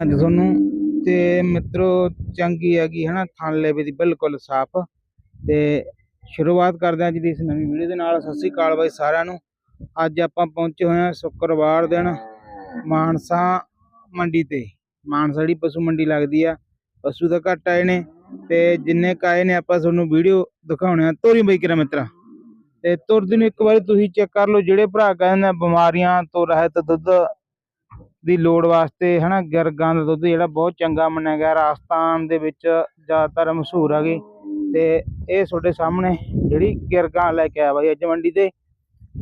ਅੱਜ ਤੁਹਾਨੂੰ ਤੇ ਮਿੱਤਰੋ, ਚੰਗੀ ਹੈਗੀ ਹਨਾ ਥਣ ਲੇਵੇ ਦੀ ਬਿਲਕੁਲ ਸਾਫ਼। ਤੇ ਸ਼ੁਰੂਆਤ ਕਰਦੇ ਹਾਂ ਅੱਜ ਦੀ ਇਸ ਨਵੀਂ ਵੀਡੀਓ ਦੇ ਨਾਲ। ਸਤਿ ਸ੍ਰੀ ਅਕਾਲ ਬਾਈ ਸਾਰਿਆਂ ਨੂੰ। ਅੱਜ ਆਪਾਂ ਪਹੁੰਚੇ ਹੋਏ ਹਾਂ ਸ਼ੁੱਕਰਵਾਰ ਦਿਨ ਮਾਨਸਾ ਮੰਡੀ ਤੇ। ਮਾਨਸਾ ਜਿਹੜੀ ਪਸ਼ੂ ਮੰਡੀ ਲੱਗਦੀ ਆ, ਪਸ਼ੂ ਤਾਂ ਘੱਟ ਆਏ ਨੇ ਤੇ ਜਿੰਨੇ ਕੁ ਆਏ ਨੇ ਆਪਾਂ ਤੁਹਾਨੂੰ ਵੀਡੀਓ ਦਿਖਾਉਣੇ ਆ। ਤੋਰੀ ਬਾਈ ਕਿਰਾ ਮਿੱਤਰਾ। ਤੇ ਤੁਰਦੀ ਨੂੰ ਇੱਕ ਵਾਰੀ ਤੁਸੀਂ ਚੈੱਕ ਕਰ ਲਓ, ਜਿਹੜੇ ਭਰਾ ਕਹਿੰਦੇ ਨੇ ਬਿਮਾਰੀਆਂ ਤੋਂ ਰਹਿਤ ਦੁੱਧ ਦੀ ਲੋੜ ਵਾਸਤੇ, ਹਨਾ, ਗਰਗਾਂ ਦਾ ਦੁੱਧ ਜਿਹੜਾ ਬਹੁਤ ਚੰਗਾ ਮੰਨਿਆ ਗਿਆ। ਰਾਜਸਥਾਨ ਦੇ ਵਿੱਚ ਜ਼ਿਆਦਾਤਰ ਮਸ਼ਹੂਰ ਆ ਹੈਗੇ ਤੇ ਇਹ ਤੁਹਾਡੇ ਸਾਹਮਣੇ ਜਿਹੜੀ ਗਿਰਗਾਂ ਲੈ ਕੇ ਆਇਆ ਬਾਈ ਅੱਜ ਮੰਡੀ ਤੇ।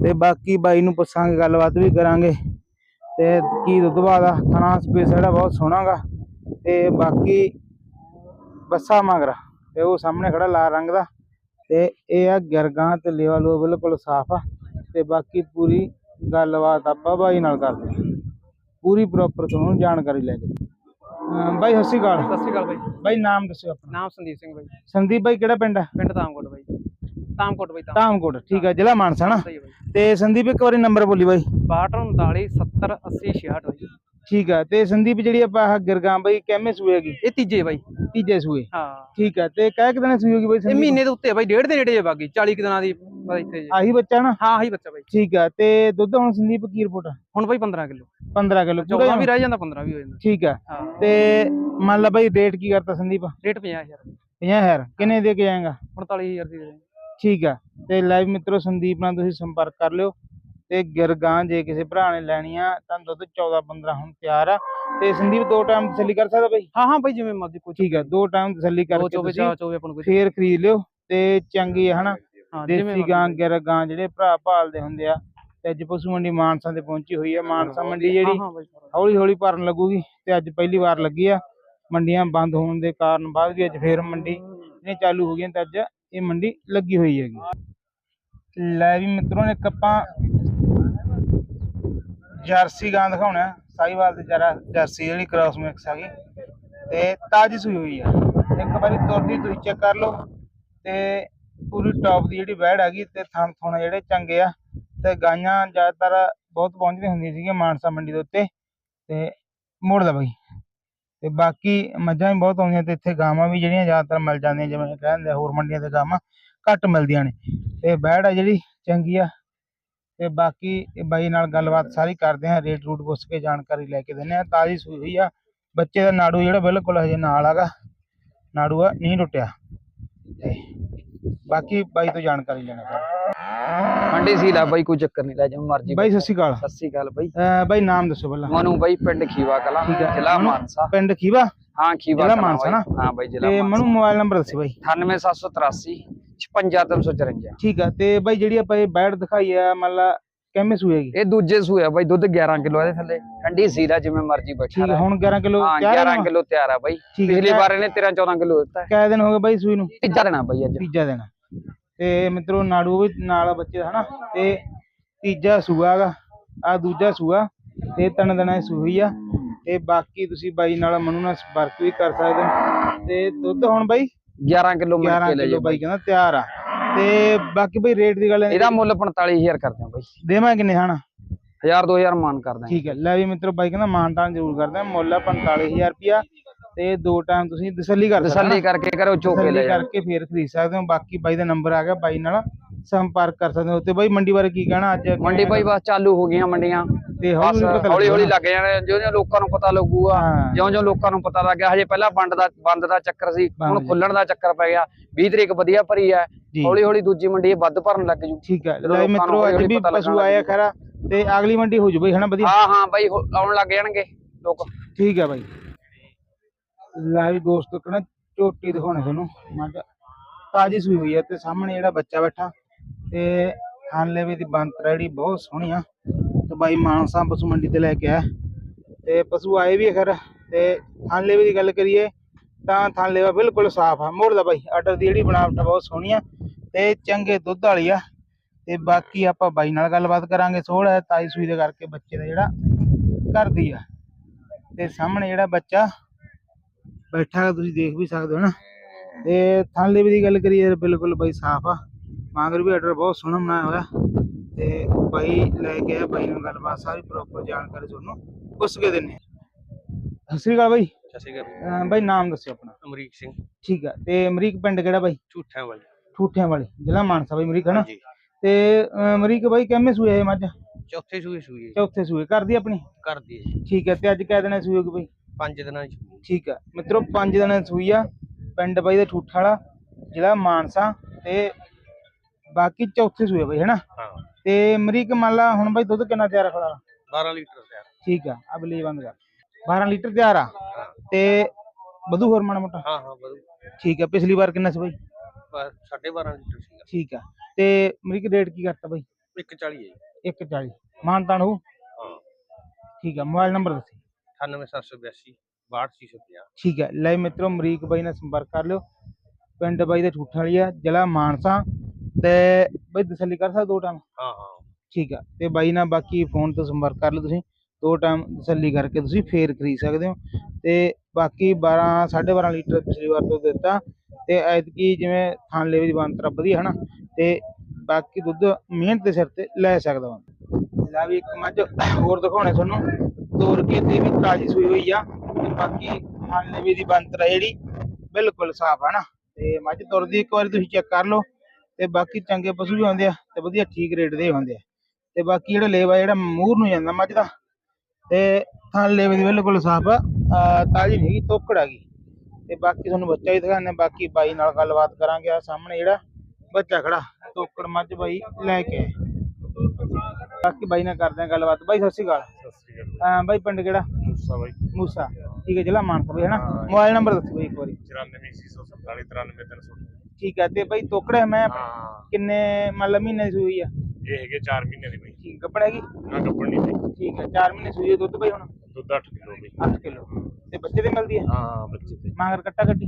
ਤੇ ਬਾਕੀ ਬਾਈ ਨੂੰ ਪੁੱਛਾਂਗੇ, ਗੱਲਬਾਤ ਵੀ ਕਰਾਂਗੇ। ਤੇ ਕੀ ਦੁੱਧ ਦਾ? ਖਾਣਾ ਸਪੇਸ ਜਿਹੜਾ ਬਹੁਤ ਸੋਹਣਾ ਗਾ। ਤੇ ਬਾਕੀ ਬੱਸਾ ਮਗਰ ਤੇ ਉਹ ਸਾਹਮਣੇ ਖੜਾ ਲਾਲ ਰੰਗ ਦਾ। ਤੇ ਇਹ ਆ ਗਿਰਗਾਂ ਤੇ ਲੇਵਾ ਲੋ ਬਿਲਕੁਲ ਸਾਫ਼ ਆ। ਤੇ ਬਾਕੀ ਪੂਰੀ ਗੱਲਬਾਤ ਆਪਾਂ ਬਾਈ ਨਾਲ ਕਰਦੇ ਪੂਰੀ ਪ੍ਰੋਪਰ ਤੁਹਾਨੂੰ ਜਾਣਕਾਰੀ ਲੈ ਕੇ। ਅਮ ਬਾਈ ਸਤਿ ਸ਼੍ਰੀ ਅਕਾਲ। ਸਤਿ ਸ਼੍ਰੀ ਅਕਾਲ ਬਾਈ। ਬਾਈ ਨਾਮ ਦੱਸਿਓ ਆਪਣਾ। ਨਾਮ ਸੰਦੀਪ ਸਿੰਘ ਬਾਈ। ਸੰਦੀਪ ਬਾਈ ਕਿਹੜਾ ਪਿੰਡ ਹੈ? ਪਿੰਡ ਤਾਮਕੋਟ ਬਾਈ। ਤਾਮਕੋਟ ਬਾਈ ਤਾਮ ਧਾਮਕੋਟ ਠੀਕ ਹੈ ਜ਼ਿਲ੍ਹਾ ਮਾਨਸਾ ਨਾ? ਸਹੀ ਬਾਈ। ਤੇ ਸੰਦੀਪ ਇੱਕ ਵਾਰੀ ਨੰਬਰ ਬੋਲੀ ਬਾਈ। 6239 70 80 66 ਬਾਈ। ਠੀਕ ਹੈ ਤੇ ਸੰਦੀਪ ਜਿਹੜੀ ਆਪਾਂ ਆਹ ਗਿਰਗਾਂ ਬਾਈ ਕਿੰਨੇ ਸੂਏ ਹੈਗੀ? ਇਹ ਤੀਜੇ ਬਾਈ। ਤੀਜੇ ਸੂਏ। ਹਾਂ। ਠੀਕ ਹੈ ਤੇ ਕਹਿ ਕਿ ਦਿਨ ਹੋਗੀ ਬਾਈ ਇਹ ਮਹੀਨੇ ਦੇ ਉੱਤੇ ਬਾਈ ਡੇਢ ਦੇ ਨੇੜੇ ਜੇ ਬਾਗੀ 40 ਕੁ ਦਿਨਾਂ ਦੀ ਬਾਈ ਇੱਥੇ ਜੇ। ਆਹੀ ਬੱਚਾ ਨਾ? ਹਾਂ ਆਹੀ ਬੱਚਾ ਬਾਈ। ਠੀਕ ਹੈ ਤੇ ਦੁੱਧ ਹੁਣ ਸੰਦੀਪ ਕੀ ਰਿਪੋਰਟ ਹੁਣ ਬਾਈ 15 ਕਿਲੋ। 15 ਕਿਲੋ 14 ਵੀ ਰਹਿ ਜਾਂਦਾ 15 ਵੀ ਹੋ ਜਾਂਦਾ। ਠੀਕ ਹਾਂ। ਤੇ ਮੰਨ ਲਾ ਬਾਈ ਰੇਟ ਕੀ ਕਰਤਾ ਸੰਦੀਪ? ਰੇਟ 50000 50000 ਕਿੰਨੇ ਦੇ ਕੇ ਜਾਏਗਾ 49000 ਦੀ ਦੇ ਦੇ। ਠੀਕ ਆ ਤੇ ਲਾਈਵ ਮਿੱਤਰੋ ਸੰਦੀਪ ਨਾਲ ਤੁਸੀਂ ਸੰਪਰਕ ਕਰ ਲਿਓ। ਤੇ ਗਿਰਗਾਂ ਜੇ ਕਿਸੇ ਭਰਾ ਨੇ ਲੈਣੀ ਆ ਤਾਂ ਦੁੱਧ 14 15 ਹੁਣ ਤਿਆਰ ਆ। ਤੇ ਸੰਦੀਪ ਦੋ ਟਾਈਮ ਤਸੱਲੀ ਕਰ ਸਕਦਾ ਬਾਈ? ਹਾਂ ਹਾਂ ਬਾਈ ਜਿਵੇਂ ਮਰਜ਼ੀ ਕੋਈ ਠੀਕ ਆ ਦੋ ਟਾਈਮ ਤਸੱਲੀ ਕਰਕੇ ਚੋਵੇ ਤੁਸੀਂ ਚਾਰ ਚੋਵੇ ਆਪਾਂ ਨੂੰ ਕੋਈ ਫੇਰ ਖਰੀਦ ਲਿਓ ਤੇ ਚੰਗੀ ਆ ਹਨਾ? ਦੇਸੀ ਗਾਂ ਗਿਰਗਾਂ ਜਿਹੜੇ ਭਰਾ ਭਾਲਦੇ ਹੁੰਦੇ ਆ ਤੇ ਅੱਜ ਪਸ਼ੂ ਮੰਡੀ ਮਾਨਸਾ ਤੇ ਪਹੁੰਚੀ ਹੋਈ ਆ ਮਾਨਸਾ ਮੰਡੀ ਜਿਹੜੀ ਹੌਲੀ ਹੌਲੀ ਭਰਨ ਲੱਗੂਗੀ ਤੇ ਅੱਜ ਪਹਿਲੀ ਵਾਰ ਲੱਗੀ ਆ। ਮੰਡੀਆਂ ਬੰਦ ਹੋਣ ਦੇ ਕਾਰਨ ਬਾਅਦ ਵੀ ਅੱਜ ਫੇਰ ਮੰਡੀ ਨੇ ਚਾਲੂ ਹੋ ਗਈਆਂ ਤੇ ਅੱਜ ਇਹ ਮੰਡੀ ਲੱਗੀ ਹੋਈ ਹੈਗੀ। ਲੈ ਵੀ ਮਿੱਤਰੋਂ ਨੇ ਇੱਕ ਆਪਾਂ ਜਰਸੀ ਗਾਂ ਦਿਖਾਉਣਾ। ਹੈ, ਸਾਹੀਵਾਲ ਜਰਾ ਜਰਸੀ ਜਿਹੜੀ ਕ੍ਰਾਸ ਮਿਕਸ ਹੈਗੀ ਤੇ ਤਾਜੀ ਸੂਈ ਹੋਈ ਆ। ਇੱਕ ਵਾਰੀ ਤੁਰਦੀ ਤੁਸੀਂ ਚੈੱਕ ਕਰ ਲਓ। ਤੇ ਪੂਰੀ ਟੌਪ ਦੀ ਜਿਹੜੀ ਵੈੜ ਹੈਗੀ ਤੇ ਥਣ ਥੁਣ ਜਿਹੜੇ ਚੰਗੇ ਆ। ਤੇ ਗਾਈਆਂ ਜ਼ਿਆਦਾਤਰ ਬਹੁਤ ਪਹੁੰਚਦੀਆਂ ਹੁੰਦੀਆਂ ਸੀਗੀਆਂ ਮਾਨਸਾ ਮੰਡੀ ਦੇ ਉੱਤੇ। ਤੇ ਮੋੜ ਦਾ ਬਾਈ। ਤੇ ਬਾਕੀ ਮੱਝਾਂ ਵੀ ਬਹੁਤ ਆਉਂਦੀਆਂ ਤੇ ਇੱਥੇ ਗਾਵਾਂ ਵੀ ਜਿਹੜੀਆਂ ਜ਼ਿਆਦਾਤਰ ਮਿਲ ਜਾਂਦੀਆਂ ਜਿਵੇਂ ਕਹਿੰਦੇ ਆ ਹੋਰ ਮੰਡੀਆਂ ਤੇ ਗਾਵਾਂ ਘੱਟ ਮਿਲਦੀਆਂ ਨੇ। ਤੇ ਬੈੜ ਆ ਜਿਹੜੀ ਚੰਗੀ ਆ। ਤੇ ਬਾਕੀ ਇਹ ਬਾਈ ਨਾਲ ਗੱਲਬਾਤ ਸਾਰੀ ਕਰਦੇ ਆ ਰੇਟ ਰੂਟ ਪੁੱਛ ਕੇ ਜਾਣਕਾਰੀ ਲੈ ਕੇ ਦਿੰਦੇ ਆ ਤਾਜ਼ੀ ਸੂਈ ਹੋਈ ਆ ਬੱਚੇ ਦਾ ਨਾੜੂ ਜਿਹੜਾ ਬਿਲਕੁਲ ਹਜੇ ਨਾਲ ਹੈਗਾ ਨਾੜੂ ਆ ਨਹੀਂ ਟੁੱਟਿਆ। ਤੇ ਬਾਕੀ ਬਾਈ ਤੋਂ ਜਾਣਕਾਰੀ ਲੈਣਾ ਸਰ ਮੰਡੀ ਸੀ ਲਾ ਬਾਈ ਕੋਈ ਚੱਕਰ ਨਹੀਂ ਲੈ ਜਾ ਮਰਜ਼ੀ ਬਾਈ ਸਤਿ ਸ਼੍ਰੀ ਅਕਾਲ। ਸਤਿ ਸ਼੍ਰੀ ਅਕਾਲ ਬਾਈ। ਬਾਈ ਨਾਮ ਦੱਸੋ ਪਹਿਲਾਂ। ਮਨੂ ਬਾਈ ਪਿੰਡ ਖੀਵਾ ਕਲਾ ਹੈ ਜ਼ਿਲ੍ਹਾ ਮਨੂ, ਮਾਨਸਾ। ਪਿੰਡ ਖੀਵਾ? ਹਾਂ ਖੀਵਾ ਜ਼ਿਲ੍ਹਾ ਮਾਨਸਾ ਨਾ? ਹਾਂ ਬਾਈ ਜ਼ਿਲ੍ਹਾ ਤੇ ਮਾਨਸਾ। ਮਨੂੰ ਮੋਬਾਈਲ ਨੰਬਰ ਦੱਸੀ ਬਾਈ। 98783 55354 ਠੀਕ ਆ ਤੇ ਬਾਈ ਜਿਹੜੀ ਆਪਾਂ ਇਹ ਬੈਡ ਦਿਖਾਈ ਆ ਮੰਨ ਲਾ ਕਿੰਨੇ ਸੂਏ ਹੈਗੀ? ਇਹ ਦੂਜੇ ਸੂਆ ਬਾਈ ਦੁੱਧ 11 ਕਿਲੋ ਇਹਦੇ ਥੱਲੇ। ਠੰਡੀ ਸੀਲ ਆ ਜਿਵੇਂ ਮਰਜ਼ੀ ਬੈਠਾ ਠੀਕ ਆ ਰਹੇ। ਹੁਣ 11 ਕਿਲੋ ਹਾਂ ਤਿਆਰ ਆ 11 ਕਿਲੋ ਤਿਆਰ ਆ ਬਾਈ। ਠੀਕ ਹੈ। ਪਿਛਲੀ ਵਾਰ ਇਹਨੇ 13 14 ਕਿਲੋ ਦਿੱਤਾ। ਹੈ। ਕਿੰਨੇ ਦਿਨ ਹੋ ਗਏ ਬਾਈ ਸੂਈ ਨੂੰ? ਤੀਜਾ ਦੇਣਾ ਬਾਈ ਅੱਜ। ਤੀਜਾ ਦਿਨ ਤੇ ਮਿੱਤਰੋ ਨਾੜੂ ਵੀ ਨਾਲ ਆ ਬੱਚੇ ਦਾ ਹਨਾ? ਤੇ ਤੀਜਾ ਸੂਆ ਹੈਗਾ ਆ ਦੂਜਾ ਸੂਆ ਤੇ ਤਿੰਨ ਦਿਨਾਂ ਦੀ ਸੂਈ ਆ। ਤੇ ਬਾਕੀ ਤੁਸੀਂ ਬਾਈ ਨਾਲ ਮਨੂ ਨਾਲ ਸੰਪਰਕ ਵੀ ਕਰ ਸਕਦੇ ਹੋ। ਤੇ ਦੁੱਧ ਹੁਣ ਬਾਈ? 11 ਕਿਲੋ ਮਿਲ 11 ਕੇ ਲੈ ਕਿਲੋ ਜਾ ਬਾਈ ਕਹਿੰਦਾ ਤਿਆਰ ਆ। ਤੇ ਬਾਕੀ ਬਾਈ ਰੇਟ ਦੀ ਗੱਲ ਹੈ ਇਹਦਾ ਮੁੱਲ 45000 ਕਰਦੇ ਆ ਬਾਈ। ਦੇਵਾਂ ਕਿੰਨੇ ਹਨਾ 1000 2000 ਮਾਨ ਕਰਦੇ ਆ। ਠੀਕ ਹੈ ਲੈ ਵੀ ਮਿੱਤਰੋ ਬਾਈ ਕਹਿੰਦਾ ਮਾਨਤਾਨ ਜ਼ਰੂਰ ਕਰਦੇ ਆ ਮੁੱਲ ਆ 45000 ਰੁਪਿਆ ਤੇ ਦੋ ਟਾਈਮ ਤੁਸੀਂ ਤਸੱਲੀ ਕਰ ਸਕਦੇ ਤਸੱਲੀ ਕਰਕੇ ਕਰੋ ਚੋਕੇ ਲੈ ਤਸੱਲੀ ਜਾ ਕਰਕੇ ਫੇਰ ਖਰੀਦ ਸਕਦੇ ਹੋ। ਬਾਕੀ ਬਾਈ ਦਾ ਨੰਬਰ ਆ ਗਿਆ ਬਾਈ ਨਾਲ ਸੰਪਰਕ ਕਰ ਸਕਦੇ ਹੋ। ਤੇ ਬਾਈ ਮੰਡੀ ਬਾਰੇ ਕੀ ਕਹਿਣਾ ਅੱਜ? ਮੰਡੀ ਬਾਈ ਬਸ ਚਾਲੂ ਹੋ ਗਈਆਂ ਮੰਡੀਆਂ। ਤੇ ਹੌਲੀ ਹੌਲੀ। ਲੱਗ ਜਾਣੇ ਜਿਉਂ ਜਿਉਂ ਲੋਕਾਂ ਨੂੰ ਪਤਾ ਲੱਗੂਗਾ। ਜਿਉਂ ਜਿਉਂ ਲੋਕਾਂ ਨੂੰ ਪਤਾ ਲੱਗ ਗਿਆ ਹਜੇ ਪਹਿਲਾਂ ਬੰਦ ਦਾ ਬੰਦ ਦਾ ਚੱਕਰ ਸੀ ਹੁਣ। ਖੁੱਲਣ ਦਾ ਚੱਕਰ ਪੈ ਗਿਆ 20 ਤਰੀਕ ਵਧੀਆ ਭਰੀ ਹੈ। ਹੌਲੀ ਹੌਲੀ ਦੂਜੀ ਮੰਡੀ ਵੱਧ ਭਰਨ ਲੱਗ ਜੂ ਠੀਕ ਹੈ ਲੈ ਮਿੱਤਰੋ ਅੱਜ ਵੀ ਪਸ਼ੂ ਆਇਆ ਖਰਾ ਤੇ ਅਗਲੀ ਮੰਡੀ ਹੋ ਜੂ ਬਈ ਹਨਾ ਵਧੀਆ ਹਾਂ ਹਾਂ ਬਾਈ ਆਉਣ ਲੱਗ ਜਾਣਗੇ ਲੋਕ ਠੀਕ ਹੈ ਬਾਈ ਲੈ ਵੀ ਦੋਸਤੋ ਕਿਹੜਾ ਝੋਟੀ ਦਿਖਾਉਣੇ ਤੁਹਾਨੂੰ ਮੱਝ ਤਾਜੀ ਸੂਈ ਹੋਈ ਹੈ ਤੇ ਸਾਹਮਣੇ ਜਿਹੜਾ ਬੱਚਾ ਬੈਠਾ ਤੇ ਖਾਨਲੇਵੇ ਦੀ ਬੰਤਰਾ ਜਿਹੜੀ ਬਹੁਤ ਸੋਹਣੀ ਆ ਤੇ ਬਾਈ ਮਾਨਸਾ ਪਸ਼ੂ ਮੰਡੀ ਤੇ ਲੈ ਕੇ ਆਇਆ। ਤੇ ਪਸ਼ੂ ਆਏ ਵੀ ਆ ਖਰ, ਤੇ ਖਾਨਲੇਵੇ ਦੀ ਗੱਲ ਕਰੀਏ, ਤਾਂ ਥਾਨਲੇਵਾ ਬਿਲਕੁਲ ਸਾਫ਼ ਆ। ਮੋੜ ਦਾ ਬਾਈ, ਆਰਡਰ ਦੀ ਜਿਹੜੀ ਬਣਾਵਟ ਆ ਬਹੁਤ ਸੋਹਣੀ ਆ ਤੇ ਚੰਗੇ ਦੁੱਧ ਵਾਲੀ ਆ। ਤੇ ਬਾਕੀ ਆਪਾਂ ਬਾਈ ਨਾਲ ਗੱਲਬਾਤ ਕਰਾਂਗੇ ਸੋਹਲ ਹੈ ਤਾਈ ਸੂਈ ਦੇ ਕਰਕੇ ਬੱਚੇ ਦਾ ਜਿਹੜਾ ਕਰਦੀ ਆ। ਤੇ ਸਾਹਮਣੇ ਜਿਹੜਾ ਬੱਚਾ ਬੈਠਾ ਤੁਸੀਂ ਦੇਖ ਵੀ ਸਕਦੇ ਹੋ ਨਾ। ਤੇ ਥਾਲੇ ਵੀ ਦੀ ਗੱਲ ਕਰੀਏ ਤਾਂ ਬਿਲਕੁਲ ਬਾਈ ਸਾਫ਼ ਆ। ਮਾਂਗਰ ਵੀ ਆਰਡਰ ਬਹੁਤ ਸੋਹਣਾ ਬਣਾਇਆ ਹੋਇਆ। ਤੇ ਬਾਈ ਲੈ ਕੇ ਆ ਬਾਈ ਨਾਲ ਗੱਲਬਾਤ ਸਾਰੀ ਪ੍ਰੋਪਰ ਜਾਣਕਾਰੀ ਤੁਹਾਨੂੰ ਪੁੱਛ ਕੇ ਦਿੰਨੇ। ਸਤਿ ਸ੍ਰੀ ਅਕਾਲ ਬਾਈ। ਸਤਿ ਸ਼੍ਰੀ ਅਕਾਲ। ਬਾਈ ਨਾਮ ਦੱਸਿਓ ਆਪਣਾ। ਅਮਰੀਕ ਸਿੰਘ। ਠੀਕ ਆ ਤੇ ਅਮਰੀਕ ਪਿੰਡ ਕਿਹੜਾ ਬਾਈ? ਝੂਠਿਆਂ ਵਾਲੀ। ਠੂਠਿਆਂ ਵਾਲੀ ਜ਼ਿਲ੍ਹਾ ਮਾਨਸਾ ਬਾਈ ਅਮਰੀਕ ਹਨਾ? ਤੇ ਅਮਰੀਕ ਬਾਈ ਕਿੰਨੇ ਸੂਏ ਇਹ ਮੱਝ? ਚੌਥੇ ਸੂਏ ਸੂਏ। ਚੌਥੇ ਸੂਏ ਕਰਦੀ ਆਪਣੀ? ਘਰ ਦੀ ਹੈ ਜੀ। ਠੀਕ ਹੈ ਤੇ ਅੱਜ ਕਿਹ ਦਿਨਾਂ ਸੂਏ ਬਾਈ? ਪੰਜ ਦਿਨਾਂ ਚ। ਠੀਕ ਆ ਮਿੱਤਰੋ ਪੰਜ ਦਿਨਾਂ ਦੀ ਸੂਈ ਆ ਪਿੰਡ ਬਾਈ ਦਾ ਠੂਠਾ ਵਾਲਾ ਜ਼ਿਲ੍ਹਾ ਮਾਨਸਾ ਤੇ ਬਾਕੀ ਚੌਥੇ ਸੂਏ ਬਾਈ ਹੈਨਾ? ਹਾਂ। ਤੇ ਅਮਰੀਕ ਮੰਨ ਲਾ ਹੁਣ ਬਾਈ ਦੁੱਧ ਕਿੰਨਾ ਤਿਆਰ ਖੜਾ 12 ਲੀਟਰ ਤਿਆਰ। ਠੀਕ ਆ ਆ ਬਲੀ ਬੰਦ ਕਰ। 12 ਲੀਟਰ ਤਿਆਰ ਆ? ਤੇ ਵਧੂ ਹੋਰ ਮਾੜਾ ਮੋਟਾ? ਹਾਂ ਹਾਂ ਬਦੂ ਠੀਕ ਆ ਪਿਛਲੀ ਵਾਰ ਕਿੰਨਾ ਸੀ ਬਾਈ? ਬਸ 12.5 ਲੀਟਰ ਸੀਗਾ। ਠੀਕ ਆ ਤੇ ਅਮਰੀਕ ਰੇਟ ਕੀ ਕਰਤਾ ਬਾਈ? 140 ਹੈ ਜੀ। 140 ਮਾਨਤਾਨ ਹੋ? ਹਾਂ। ਠੀਕ ਆ ਮੋਬਾਈਲ ਨੰਬਰ ਦੱਸੀ। 98782 62650 ਠੀਕ ਹੈ ਲੈ ਮਿੱਤਰੋ ਅਮਰੀਕ ਬਾਈ ਨਾਲ ਸੰਪਰਕ ਕਰ ਲਿਓ। ਪਿੰਡ ਬਾਈ ਦਾ ਠੂਠਾ ਵਾਲੀ ਆ ਜ਼ਿਲ੍ਹਾ ਮਾਨਸਾ। ਤੇ ਬਾਈ ਤਸੱਲੀ ਕਰ ਸਕਦੇ ਦੋ ਟਾਈਮ ਹਾਂ ਹਾਂ। ਠੀਕ ਆ। ਤੇ ਬਾਈ ਨਾਲ ਬਾਕੀ ਫੋਨ ਤੋਂ ਸੰਪਰਕ ਕਰ ਲਓ ਤੁਸੀਂ। ਦੋ ਟਾਈਮ ਤਸੱਲੀ ਕਰਕੇ ਤੁਸੀਂ ਫੇਰ ਖਰੀਦ ਸਕਦੇ ਹੋ। ਤੇ ਬਾਕੀ 12 12.5 ਲੀਟਰ ਪਿਛਲੀ ਵਾਰ ਤੋਂ ਦਿੱਤਾ। ਤੇ ਐਤਕੀ ਜਿਵੇਂ ਥਾਨ ਲੈਵੇ ਦੀ ਬੰਤਰਾ ਵਧੀਆ ਹਨਾ? ਤੇ ਬਾਕੀ ਦੁੱਧ ਮਿਹਨਤ ਦੇ ਸਿਰ ਤੇ ਲੈ ਸਕਦਾ ਬੰਦਾ। ਲੈ ਵੀ ਇੱਕ ਮੱਝ ਹੋਰ ਦਿਖਾਉਣੇ ਤੁਹਾਨੂੰ। ਤੋਰ ਕੇ ਤੇ ਵੀ ਤਾਜੀ ਸੂਈ ਹੋਈ ਆ। ਤੇ ਬਾਕੀ ਥਾਨ ਲੈਵੇ ਦੀ ਬੰਤਰਾ ਜਿਹੜੀ ਬਿਲਕੁਲ ਸਾਫ਼ ਹੈ ਨਾ ਤੇ ਮੱਝ ਤੁਰਦੀ ਇੱਕ ਵਾਰੀ ਤੁਸੀਂ ਚੈੱਕ ਕਰ ਲਓ। ਤੇ ਬਾਕੀ ਚੰਗੇ ਪਸ਼ੂ ਵੀ ਹੁੰਦੇ ਆ ਤੇ ਵਧੀਆ ਠੀਕ ਰੇਟ ਦੇ ਹੁੰਦੇ ਆ। ਤੇ ਬਾਕੀ ਜਿਹੜਾ ਲੇਵਾ ਜਿਹੜਾ ਮੂਰ ਨੂੰ ਜਾਂਦਾ ਮੱਝ ਦਾ ਤੇ ਥਾਂ ਲੇਵੇ ਦੀ ਬਿਲਕੁਲ ਸਾਫ਼ ਆ ਤਾਜ਼ੀ ਨਹੀਂ ਤੋਕੜ ਆ ਗਈ। ਤੇ ਬਾਕੀ ਤੁਹਾਨੂੰ ਬੱਚਾ ਹੀ ਦਿਖਾਣੇ ਬਾਕੀ ਬਾਈ ਨਾਲ ਗੱਲਬਾਤ ਕਰਾਂਗੇ ਆ ਸਾਹਮਣੇ ਜਿਹੜਾ ਬੱਚਾ ਖੜਾ ਤੋਕੜ ਮੱਝ ਬਾਈ ਲੈ ਕੇ ਆਏ। ਬਾਕੀ ਬਾਈ ਨਾਲ ਕਰਦੇ ਆ ਗੱਲਬਾਤ। ਬਾਈ ਸਤਿ ਸ਼੍ਰੀ ਅਕਾਲ। ਸਤਿ ਸ਼੍ਰੀ ਅਕਾਲ ਅਹ ਬਾਈ ਪਿੰਡ ਕਿਹੜਾ? ਮੁੱਸਾ ਬਾਈ। ਮੂਸਾ। ਠੀਕ ਹੈ ਜ਼ਿਲ੍ਹਾ ਮਾਨਸਾ ਬਾਈ ਹਨਾ ਮੋਬਾਈਲ ਨੰਬਰ ਦੱਸੋ ਬਾਈ ਇੱਕ ਵਾਰੀ। 94647 93300 ਠੀਕ ਹੈ ਤੇ ਬਾਈ ਤੋਕੜ ਮੈਂ ਹਾਂ। ਕਿੰਨੇ ਮਤਲਬ ਮਹੀਨੇ ਦੀ ਸੂਈ ਆ? ਇਹ ਹੈਗੇ 4 ਮਹੀਨੇ ਦੀ ਬਾਈ। ਠੀਕ ਕੱਪੜ ਹੈਗੀ? ਨਾ ਕੱਪੜ ਨਹੀਂ ਬਾਈ। ਠੀਕ ਹੈ 4 ਮਹੀਨੇ ਸੂਈ ਆ, ਦੁੱਧ ਬਾਈ ਹੁਣ? ਦੁੱਧ 8 ਕਿਲੋ ਬਾਈ। 8 ਕਿਲੋ। ਤੇ ਬੱਚੇ ਦੇ ਮਿਲਦੀ ਹੈ ਹਾਂ ਬੱਚੇ ਤੇ ਮਾਂਗਰ ਕੱਟਾ ਕੱਟੀ?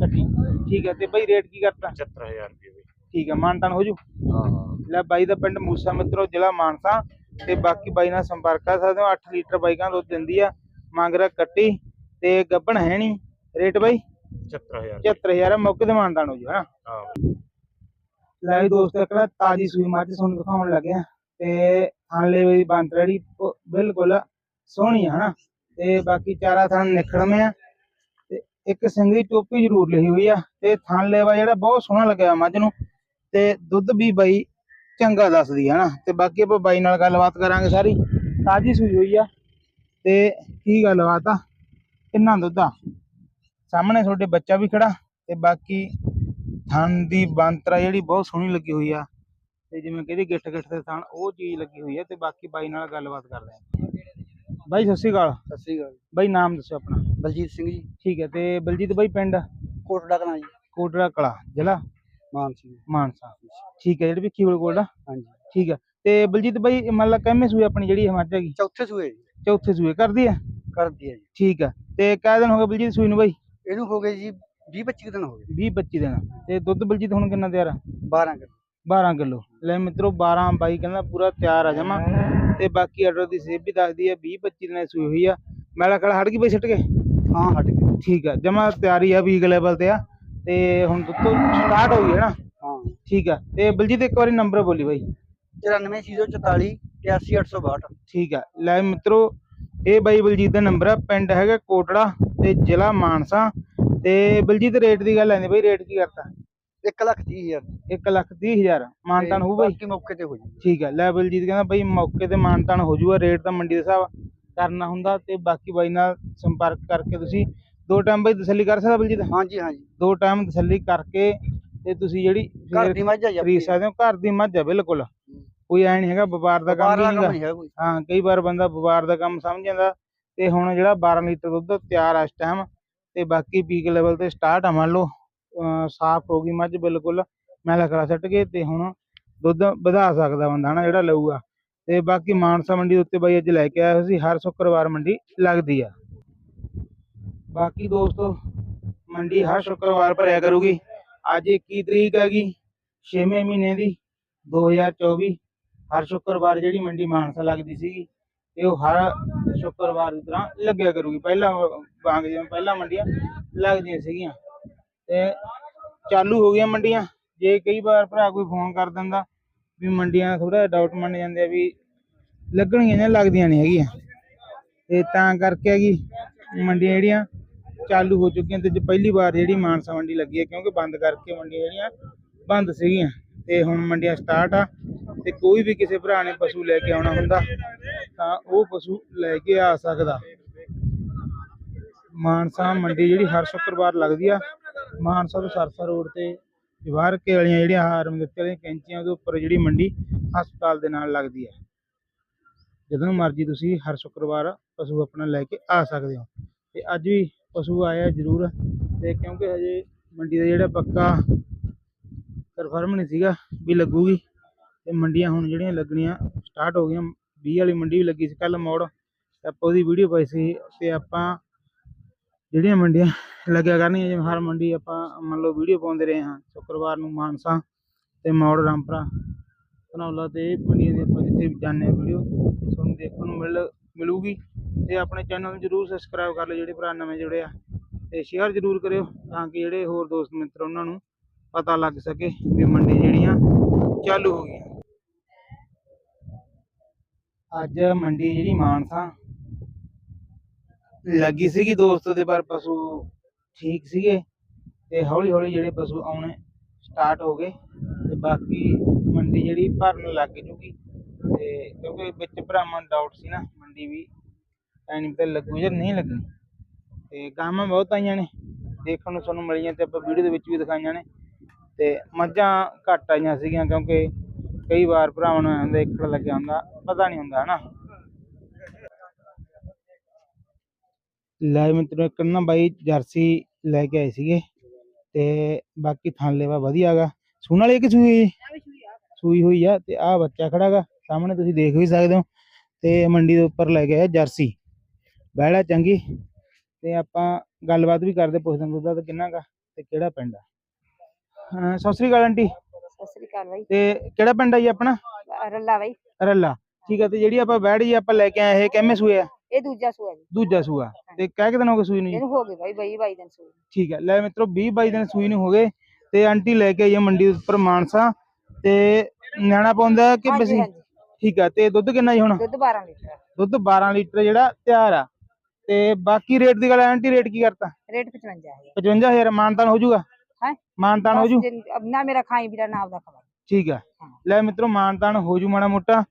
ਕੱਟੀ। ਠੀਕ ਹੈ ਤੇ ਬਾਈ ਰੇਟ ਕੀ ਕਰਤਾ? 75000 ਰੁਪਏ ਬਾਈ। ਠੀਕ ਹੈ ਮਾਨਤਾਨ ਹੋ ਜੂ? ਹਾਂ ਹਾਂ। ਲੈ ਬਾਈ ਦਾ ਪਿੰਡ ਮੂਸਾ ਮਿੱਤਰੋ ਜ਼ਿਲ੍ਹਾ ਮਾਨਸਾ। ਤੇ ਬਾਕੀ ਬਾਈ ਨਾਲ ਸੰਪਰਕ ਕਰ ਸਕਦੇ ਹੋ 8 ਲੀਟਰ ਬਾਈਕਾਂ ਦੁੱਧ ਦਿੰਦੀ ਆ। ਮਾਂਗਰਾ ਕੱਟੀ ਤੇ ਗੱਬਣ ਹੈ ਨਹੀਂ। ਰੇਟ ਬਾਈ? 75000 74000 ਆ, ਮੌਕੇ ਤੇ ਮਾਨਤਾਨ ਹੋ ਜੂ ਹਾਂ? ਹਾਂ। ਲੈ ਵੀ ਦੋਸਤੋ ਇੱਕ ਨਾ ਤਾਜੀ ਸੂਈ ਮੱਝ ਤੁਹਾਨੂੰ ਦਿਖਾਉਣ ਲੱਗਿਆ ਤੇ ਥਾਂਲੇ ਦੀ ਬੰਤ ਜਿਹੜੀ ਉਹ ਬਿਲਕੁਲ ਸੋਹਣੀ ਆ ਹਨਾ ਤੇ ਬਾਕੀ ਚਾਰਾ ਥਾਂ ਨਿਖੜਵੇਂ ਆ। ਤੇ ਇੱਕ ਦੀ ਟੋਪੀ ਜ਼ਰੂਰ ਲਈ ਹੋਈ ਆ। ਤੇ ਥਾਂਲੇ ਵਾ ਜਿਹੜਾ ਬਹੁਤ ਸੋਹਣਾ ਲੱਗਿਆ ਮੱਝ ਨੂੰ। ਤੇ ਦੁੱਧ ਵੀ ਬਾਈ ਚੰਗਾ ਦੱਸਦੀ ਆ ਹਨਾ ਤੇ ਬਾਕੀ ਆਪਾਂ ਬਾਈ ਨਾਲ ਗੱਲਬਾਤ ਕਰਾਂਗੇ ਸਾਰੀ। ਤਾਜੀ ਸੂਈ ਹੋਈ ਆ। ਤੇ ਕੀ ਗੱਲਬਾਤ ਆ? ਕਿੰਨਾ ਦੁੱਧ ਆ? ਸਾਹਮਣੇ ਤੁਹਾਡੇ ਬੱਚਾ ਵੀ ਖੜਾ ਤੇ ਬਾਕੀ ਥਣ ਦੀ ਬੰਤਰਾ ਜਿਹੜੀ ਬਹੁਤ ਸੋਹਣੀ ਲੱਗੀ ਹੋਈ ਆ ਤੇ ਜਿਵੇਂ ਕਹਿੰਦੇ ਗਿੱਠ ਗਿੱਠ ਦੇ ਥਣ ਉਹ ਚੀਜ਼ ਲੱਗੀ ਹੋਈ ਆ ਤੇ ਬਾਕੀ ਬਾਈ ਨਾਲ ਗੱਲਬਾਤ ਕਰਦੇ ਆ। ਬਾਈ ਸਤਿ ਸ਼੍ਰੀ ਅਕਾਲ। ਸਤਿ ਸ੍ਰੀ ਅਕਾਲ ਬਾਈ ਨਾਮ ਦੱਸੋ ਆਪਣਾ। ਬਲਜੀਤ ਸਿੰਘ ਜੀ। ਠੀਕ ਹੈ ਤੇ ਬਲਜੀਤ ਬਾਈ ਪਿੰਡ? ਕੋਟੜਾ ਕਲਾਂ ਜੀ। ਕੋਟੜਾ ਕਲਾ ਜ਼ਿਲ੍ਹਾ? ਮਾਨ ਸਿੰਘ ਮਾਨਸਾ। ਠੀਕ ਹੈ ਜਿਹੜੀ ਵਿੱਕੀ ਕੋਲ ਕੋਲ ਹਾਂਜੀ। ਠੀਕ ਹੈ ਤੇ ਬਲਜੀਤ ਬਾਈ ਮੰਨ ਲਾ ਕਿੰਨੇ ਸੂਏ ਆਪਣੀ ਜਿਹੜੀ ਮੱਝ ਹੈਗੀ? ਚੌਥੇ ਸੂਏ ਚੌਥੇ ਸੂਏ ਕਰਦੀ ਆ ਕਰਦੀ ਹੈ ਜੀ। ਠੀਕ ਹੈ ਤੇ ਕਿਹ ਦਿਨ ਹੋ ਗਏ ਬਲਜੀਤ ਸੂਈ ਨੂੰ ਬਾਈ? ਇਹਨੂੰ ਹੋ ਗਏ ਜੀ 20 25 ਦਿਨ ਹੋ ਗਏ। 20 25 ਦਿਨ। ਤੇ ਦੁੱਧ ਬਲਜੀਤ ਹੁਣ ਕਿੰਨਾ ਤਿਆਰ ਆ? 12 ਕਿਲੋ। 12 ਕਿਲੋ। ਲੈ ਮਿੱਤਰੋ 12 ਬਾਈ ਕਹਿੰਦਾ ਪੂਰਾ ਤਿਆਰ ਆ ਜਮਾ। ਤੇ ਬਾਕੀ ਆਰਡਰ ਦੀ ਸੇਬ ਵੀ ਦੱਸਦੀ ਆ 20 25 ਦਿਨਾਂ ਸੂਈ ਹੋਈ ਆ। ਮੈਲਾ ਖੜਾ ਹਟ ਗਈ ਬਈ ਸਿੱਟ ਕੇ? ਹਾਂ ਹਟ ਗਏ ਠੀਕ ਆ ਜਮਾ ਤਿਆਰੀ ਆ ਵੀਕ ਲੈਵਲ ਤੇ ਆ। ਤੇ ਹੁਣ ਦੁੱਧ ਸਟਾਰਟ ਹੋ ਗਈ ਹੈ ਨਾ? ਹਾਂ। ਠੀਕ ਆ ਤੇ ਬਲਜੀਤ ਇੱਕ ਵਾਰੀ ਨੰਬਰ ਬੋਲੀ ਬਾਈ। 94644 81862 ਠੀਕ ਆ ਲੈ ਮਿੱਤਰੋ ਇਹ ਬਾਈ ਬਲਜੀਤ ਦਾ ਨੰਬਰ ਆ ਪਿੰਡ ਹੈਗਾ ਕੋਟੜਾ ਤੇ ਜ਼ਿਲ੍ਹਾ ਮਾਨਸਾ ਤੇ ਬਲਜੀਤ ਰੇਟ ਦੀ ਗੱਲ ਆਂਦੀ ਬਾਈ ਰੇਟ ਕੀ ਕਰਤਾ? 1 ਲੱਖ 30 ਹਜ਼ਾਰ। 1 ਲੱਖ 30 ਹਜ਼ਾਰ ਮਾਨਤਾਨ ਹੋਊ ਬਾਈ? ਬਾਕੀ ਮੌਕੇ ਤੇ ਹੋ ਜੀ ਠੀਕ ਹੈ ਲੈ ਬਲਜੀਤ ਕਹਿੰਦਾ ਬਾਈ ਮੌਕੇ ਤੇ ਮਾਨਤਾਨ ਹੋ ਜੂਗਾ ਰੇਟ ਤਾਂ ਮੰਡੀ ਦੇ ਹਿਸਾਬ ਕਰਨਾ ਹੁੰਦਾ ਤੇ ਬਾਕੀ ਬਾਈ ਨਾਲ ਸੰਪਰਕ ਕਰਕੇ ਤੁਸੀਂ ਦੋ ਟਾਈਮ ਬਾਈ ਤਸੱਲੀ ਕਰ ਸਕਦਾ ਬਲਜੀਤ? ਹਾਂਜੀ ਹਾਂਜੀ। ਦੋ ਟਾਈਮ ਤਸੱਲੀ ਕਰਕੇ ਤੇ ਤੁਸੀਂ ਜਿਹੜੀ ਘਰ ਦੀ ਮੱਝ ਆ ਜੀ ਖਰੀਦ ਸਕਦੇ ਹੋ ਘਰ ਦੀ ਮੱਝ ਆ ਬਿਲਕੁਲ। ਕੋਈ ਐ ਨਹੀਂ ਹੈਗਾ ਵਪਾਰ ਦਾ ਕੰਮ ਨਹੀਂ ਹੈ ਕੋਈ। ਹਾਂ ਕਈ ਵਾਰ ਬੰਦਾ ਵਪਾਰ ਦਾ ਕੰਮ ਸਮਝ ਜਾਂਦਾ ਤੇ ਹੁਣ ਜਿਹੜਾ 12 ਲੀਟਰ ਦੁੱਧ ਤਿਆਰ ਆ ਇਸ ਟਾਈਮ ਤੇ ਬਾਕੀ ਪੀਕ ਲੈਵਲ ਤੇ ਸਟਾਰਟ ਆ ਮੰਨ ਲਓ ਅਹ ਸਾਫ਼ ਹੋ ਗਈ ਮੱਝ ਬਿਲਕੁਲ ਮੈਲਾ ਖੜਾ ਸੱਟ ਕੇ ਤੇ ਹੁਣ ਦੁੱਧ ਵਧਾ ਸਕਦਾ ਬੰਦਾ ਹਨਾ ਜਿਹੜਾ ਲਊਗਾ। ਤੇ ਬਾਕੀ ਮਾਨਸਾ ਮੰਡੀ ਦੇ ਉੱਤੇ ਬਾਈ ਅੱਜ ਲੈ ਕੇ ਆਇਆ ਹੋਇਆ ਸੀ ਹਰ ਸ਼ੁੱਕਰਵਾਰ ਮੰਡੀ ਲੱਗਦੀ ਆ। ਬਾਕੀ ਦੋਸਤੋ ਮੰਡੀ ਹਰ ਸ਼ੁੱਕਰਵਾਰ ਭਰਿਆ ਕਰੂਗੀ। ਅੱਜ 21 ਤਰੀਕ ਹੈਗੀ 6ਵੇਂ ਮਹੀਨੇ ਦੀ 2024 ਹਰ ਸ਼ੁੱਕਰਵਾਰ ਜਿਹੜੀ ਮੰਡੀ ਮਾਨਸਾ ਲੱਗਦੀ ਸੀਗੀ ਤੇ ਉਹ ਹਰ ਸ਼ੁੱਕਰਵਾਰ ਦੀ ਤਰ੍ਹਾਂ ਲੱਗਿਆ ਕਰੂਗੀ। ਪਹਿਲਾਂ ਵਾਂਗ ਜਿਵੇਂ ਪਹਿਲਾਂ ਮੰਡੀਆਂ ਲੱਗਦੀਆਂ ਸੀਗੀਆਂ। ਤੇ ਚਾਲੂ ਹੋ ਗਈਆਂ ਮੰਡੀਆਂ। ਜੇ ਕਈ ਵਾਰ ਭਰਾ ਕੋਈ ਫੋਨ ਕਰ ਦਿੰਦਾ ਵੀ ਮੰਡੀਆਂ ਥੋੜਾ ਡਾਊਟ ਮੰਨ ਜਾਂਦੇ ਆ ਵੀ ਲੱਗਣਗੀਆਂ ਜਾਂ ਲੱਗਦੀਆਂ ਨਹੀਂ ਹੈਗੀਆਂ। ਤੇ ਤਾਂ ਕਰਕੇ ਹੈਗੀ ਮੰਡੀਆਂ ਜਿਹੜੀਆਂ ਚਾਲੂ ਹੋ ਚੁੱਕੀਆਂ ਤੇ ਅੱਜ ਪਹਿਲੀ ਵਾਰ ਜਿਹੜੀ ਮਾਨਸਾ ਮੰਡੀ ਲੱਗੀ ਹੈ, ਕਿਉਂਕਿ ਬੰਦ ਕਰਕੇ ਮੰਡੀਆਂ ਜਿਹੜੀਆਂ ਬੰਦ ਸੀਗੀਆਂ। ਤੇ ਹੁਣ ਮੰਡੀਆਂ ਸਟਾਰਟ ਆ। ਤੇ ਕੋਈ ਵੀ ਕਿਸੇ ਭਰਾ ਨੇ ਪਸ਼ੂ ਲੈ ਕੇ ਆਉਣਾ ਹੁੰਦਾ, ਤਾਂ ਉਹ ਪਸ਼ੂ ਲੈ ਕੇ ਆ ਸਕਦਾ। ਮਾਨਸਾ ਮੰਡੀ ਜਿਹੜੀ ਹਰ ਸ਼ੁੱਕਰਵਾਰ ਲੱਗਦੀ ਆ, ਮਾਨਸਾ ਤੋਂ ਸਰਸਾ ਰੋਡ ਤੇ ਜਵਾਹਰ ਕੇ ਵਾਲੀਆਂ ਜਿਹੜੀਆਂ ਹਾਰਮ ਦਿੱਤੇ ਵਾਲੀਆਂ ਕੈਂਚੀਆਂ ਦੇ ਉੱਪਰ ਜਿਹੜੀ ਮੰਡੀ ਹਸਪਤਾਲ ਦੇ ਨਾਲ ਲੱਗਦੀ ਆ। ਜਦੋਂ ਮਰਜ਼ੀ ਤੁਸੀਂ ਹਰ ਸ਼ੁੱਕਰਵਾਰ ਪਸ਼ੂ ਆਪਣਾ ਲੈ ਕੇ ਆ ਸਕਦੇ ਹੋ। ਤੇ ਅੱਜ ਵੀ ਪਸ਼ੂ ਆਇਆ ਜ਼ਰੂਰ, ਤੇ ਕਿਉਂਕਿ ਹਜੇ ਮੰਡੀ ਦਾ ਜਿਹੜਾ ਪੱਕਾ ਕਨਫਰਮ ਨਹੀਂ ਸੀਗਾ ਵੀ ਲੱਗੂਗੀ। ਤੇ ਮੰਡੀਆਂ ਹੁਣ ਜਿਹੜੀਆਂ ਲੱਗਣੀਆਂ ਸਟਾਰਟ ਹੋ ਗਈਆਂ 20 ਵਾਲੀ ਮੰਡੀ ਵੀ ਲੱਗੀ ਸੀ ਕੱਲ ਮੋੜ ਆਪਾਂ ਉਹਦੀ ਵੀਡੀਓ ਪਾਈ ਸੀ ਤੇ ਆਪਾਂ ਜਿਹੜੀਆਂ ਮੰਡੀਆਂ ਲੱਗਿਆ ਕਰਨੀਆਂ, ਜਿਵੇਂ ਹਰ ਮੰਡੀ ਆਪਾਂ ਮੰਨ ਲਓ ਵੀਡੀਓ ਪਾਉਂਦੇ ਰਹੇ ਹਾਂ, ਸ਼ੁੱਕਰਵਾਰ ਨੂੰ ਮਾਨਸਾ ਤੇ ਮੌੜ, ਰਾਮਪੁਰਾ, ਧਨੌਲਾ ਤੇ ਮੰਡੀਆਂ ਦੀ ਆਪਾਂ ਜਿੱਥੇ ਵੀ ਜਾਂਦੇ ਹਾਂ ਵੀਡੀਓ ਤੁਹਾਨੂੰ ਦੇਖਣ ਨੂੰ ਮਿਲ, ਮਿਲੂਗੀ ਤੇ ਆਪਣੇ ਚੈਨਲ ਨੂੰ ਜਰੂਰ ਸਬਸਕ੍ਰਾਈਬ ਕਰ ਲਿਓ ਜਿਹੜੇ ਭਰਾ ਨਵੇਂ ਜੁੜੇ ਆ ਤੇ ਸ਼ੇਅਰ ਜਰੂਰ ਕਰਿਓ ਤਾਂ ਕਿ ਜਿਹੜੇ ਹੋਰ ਦੋਸਤ ਮਿੱਤਰ ਉਹਨਾਂ ਨੂੰ ਪਤਾ ਲੱਗ ਸਕੇ ਵੀ ਮੰਡੀ ਜਿਹੜੀਆਂ ਚਾਲੂ ਹੋ ਗਈਆਂ। ਅੱਜ ਮੰਡੀ ਜਿਹੜੀ ਮਾਨਸਾ ਲੱਗੀ ਸੀਗੀ ਦੋਸਤ ਦੇ ਪਰ ਪਸ਼ੂ ਠੀਕ ਸੀਗੇ ਤੇ ਹੌਲੀ ਹੌਲੀ ਜਿਹੜੇ ਪਸ਼ੂ ਆਉਣੇ ਸਟਾਰਟ ਹੋ ਗਏ ਤੇ ਬਾਕੀ ਮੰਡੀ ਜਿਹੜੀ ਭਰਨ ਲੱਗ ਜੂਗੀ ਤੇ ਕਿਉਂਕਿ ਵਿੱਚ ਭਰਾਵਾਂ ਡਾਊਟ ਸੀ ਨਾ, ਮੰਡੀ ਵੀ ਟਾਈਮ ਤੇ ਲੱਗੂ ਜਾਂ ਨਹੀਂ ਲੱਗਣੀ। ਤੇ ਗਾਵਾਂ ਬਹੁਤ ਆਈਆਂ ਨੇ, ਦੇਖਣ ਨੂੰ ਤੁਹਾਨੂੰ ਮਿਲੀਆਂ ਤੇ ਆਪਾਂ ਵੀਡੀਓ ਦੇ ਵਿੱਚ ਵੀ ਦਿਖਾਈਆਂ ਨੇ ਤੇ ਮੱਝਾਂ ਘੱਟ ਆਈਆਂ ਸੀਗੀਆਂ ਕਿਉਂਕਿ ਕਈ ਵਾਰ ਭਰਾਵਾਂ ਨੂੰ ਹੁੰਦਾ ਇੱਕੜ ਲੱਗਿਆ ਹੁੰਦਾ ਪਤਾ ਨਹੀਂ ਹੁੰਦਾ ਹਨਾ? ਲੈ ਮਿੱਤਰੋ ਇੱਕ ਨਾ ਬਾਈ ਜਰਸੀ ਲੈ ਕੇ ਆਏ ਸੀਗੇ ਤੇ ਬਾਕੀ ਥਣ ਲੈਵਾ ਵਧੀਆ ਗਾ ਸੂਣ ਵਾਲੀ ਕਿ ਸੂਈ? ਸੂਈ ਹੋਈ ਆ ਤੇ ਆਹ ਬੱਚਾ ਖੜਾ ਗਾ ਸਾਹਮਣੇ ਤੁਸੀਂ ਦੇਖ ਵੀ ਸਕਦੇ ਹੋ ਤੇ ਮੰਡੀ ਦੇ ਉੱਪਰ ਲੈ ਕੇ ਆਏ ਜਰਸੀ। ਬਹਿੜਾ ਚੰਗੀ ਤੇ ਆਪਾਂ ਗੱਲਬਾਤ ਵੀ ਕਰਦੇ ਪੁੱਛਦੇ ਦੁੱਧ ਦਾ ਕਿੰਨਾ ਗਾ ਤੇ ਕਿਹੜਾ ਪਿੰਡ ਆ। ਸਤਿ ਸ੍ਰੀ ਅਕਾਲ ਆਂਟੀ। ਸਤਿ ਸ੍ਰੀ ਅਕਾਲ ਬਾਈ। ਤੇ ਕਿਹੜਾ ਪਿੰਡ ਆ ਜੀ ਆਪਣਾ? ਰੱਲਾ ਬਾਈ। ਰੱਲਾ। ਠੀਕ ਆ ਤੇ ਜਿਹੜੀ ਆਪਾਂ ਬੈੜ ਜੀ ਆਪਾਂ ਲੈ ਕੇ ਆਏ ਇਹ ਕਿੰਮੇ ਸੂਏ ਆ? ਇਹ ਦੂਜਾ ਸੂਆ ਜੀ। ਦੂਜਾ ਸੂਆ। ਤੇ ਕਹਿ ਕਿ ਦਿਨ ਹੋ ਗਏ ਸੂਈ ਨੂੰ ਜੀ ਇਹਨੂੰ ਹੋ ਗਏ ਬਾਈ ਬਾਈ ਬਾਈ ਦਿਨ ਸੂਆ ਠੀਕ ਹੈ ਲੈ ਮਿੱਤਰੋ 20 22 ਦਿਨ ਸੂਈ ਨੂੰ ਹੋ ਗਏ। ਤੇ ਆਂਟੀ ਲੈ ਕੇ ਆਈ ਹੈ ਮੰਡੀ ਉੱਪਰ ਮਾਨਸਾ। ਤੇ ਨਿਆਣਾ ਪਾਉਂਦਾ ਕਿ ਬਸੀ? ਠੀਕ ਆ ਤੇ ਦੁੱਧ ਕਿੰਨਾ ਜੀ ਹੁਣ? ਦੁੱਧ 12 ਲੀਟਰ ਦੁੱਧ 12 ਲੀਟਰ ਜਿਹੜਾ ਤਿਆਰ ਆ। ਤੇ ਬਾਕੀ ਰੇਟ ਦੀ ਗੱਲ ਆਂਟੀ ਰੇਟ ਕੀ ਕਰਤਾ? ਰੇਟ 55 ਹੈ 55000 ਮਾਨਤਾਨ ਹੋ ਜਾਊਗਾ? ਹੈ ਮਾਨਤਾਨ ਹੋ ਜੂ? ਨਾ ਮੇਰਾ ਖਾਈ ਵੀਰਾ ਨਾਮ ਦਾ ਖਵਾ ਠੀਕ ਆ। ਲੈ ਮਿੱਤਰੋ ਮਾਨਤਾਨ ਹੋ ਜੂ ਮਾੜਾ ਮੋਟਾ।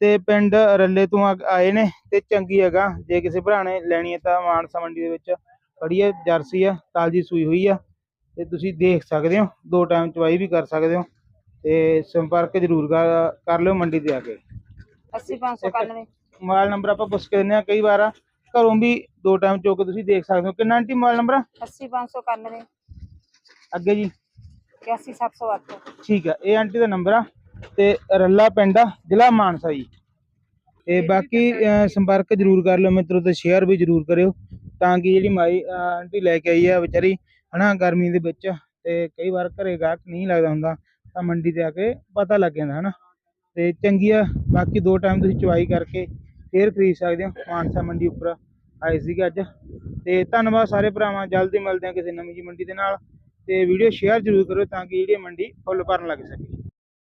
ਤੇ ਪਿੰਡ ਰੱਲੇ ਤੋਂ ਆਏ ਨੇ ਤੇ ਚੰਗੀ ਹੈਗਾ। ਜੇ ਕਿਸੇ ਭਰਾ ਨੇ ਲੈਣੀ ਹੈ ਤਾਂ ਮਾਨਸਾ ਮੰਡੀ ਦੇ ਵਿੱਚ ਖੜੀ ਹੈ ਜਰਸੀ ਆ ਤਾਜੀ ਸੂਈ ਹੋਈ ਆ। ਤੇ ਤੁਸੀਂ ਦੇਖ ਸਕਦੇ ਹੋ ਦੋ ਟਾਈਮ ਚਵਾਈ ਵੀ ਕਰ ਸਕਦੇ ਹੋ। ਤੇ ਸੰਪਰਕ ਜ਼ਰੂਰ ਕਰ ਕਰ ਲਿਓ ਮੰਡੀ ਤੇ ਆ ਕੇ। 80591 ਮੋਬਾਈਲ ਨੰਬਰ ਆਪਾਂ ਪੁੱਛ ਕੇ ਦਿੰਦੇ ਆ ਕਈ ਵਾਰ। ਘਰੋਂ ਵੀ ਦੋ ਟਾਈਮ ਚੋ ਕੇ ਤੁਸੀਂ ਦੇਖ ਸਕਦੇ ਹੋ। ਕਿੰਨਾ ਆਂਟੀ ਮੋਬਾਈਲ ਨੰਬਰ? 80591 ਅੱਗੇ ਜੀ। 81708 ਠੀਕ ਆ ਇਹ ਆਂਟੀ ਦਾ ਨੰਬਰ ਆ ਤੇ ਰੱਲਾ ਪਿੰਡ ਆ ਜ਼ਿਲ੍ਹਾ ਮਾਨਸਾ ਜੀ। ਤੇ ਬਾਕੀ ਅਹ, ਸੰਪਰਕ ਜ਼ਰੂਰ ਕਰ ਲਿਓ ਮਿੱਤਰੋ ਤੇ ਸ਼ੇਅਰ ਵੀ ਜ਼ਰੂਰ ਕਰਿਓ ਤਾਂ ਕਿ ਜਿਹੜੀ ਮਾਈ ਅਹ, ਆਂਟੀ ਲੈ ਕੇ ਆਈ ਆ ਵਿਚਾਰੀ ਹਨਾ ਗਰਮੀ ਦੇ ਵਿੱਚ ਤੇ ਕਈ ਵਾਰ ਘਰੇ ਗਾਹਕ ਨਹੀਂ ਲੱਗਦਾ ਹੁੰਦਾ ਤਾਂ ਮੰਡੀ ਤੇ ਆ ਕੇ ਪਤਾ ਲੱਗ ਜਾਂਦਾ ਹਨਾ। ਤੇ ਚੰਗੀ ਆ ਬਾਕੀ ਦੋ ਟਾਈਮ ਤੁਸੀਂ ਚੁਆਈ ਕਰਕੇ ਫੇਰ ਖਰੀਦ ਸਕਦੇ ਹੋ ਮਾਨਸਾ ਮੰਡੀ ਉੱਪਰ ਆਏ ਸੀਗੇ ਅੱਜ। ਤੇ ਧੰਨਵਾਦ ਸਾਰੇ ਭਰਾਵਾਂ ਜਲਦੀ ਮਿਲਦੇ ਆ ਕਿਸੇ ਨਵੀਂ ਜੀ ਮੰਡੀ ਦੇ ਨਾਲ। ਤੇ ਵੀਡੀਓ ਸ਼ੇਅਰ ਜ਼ਰੂਰ ਕਰੋ ਤਾਂ ਕਿ ਜਿਹੜੀ ਮੰਡੀ ਫੁੱਲ ਭਰਨ ਲੱਗ ਸਕੇ।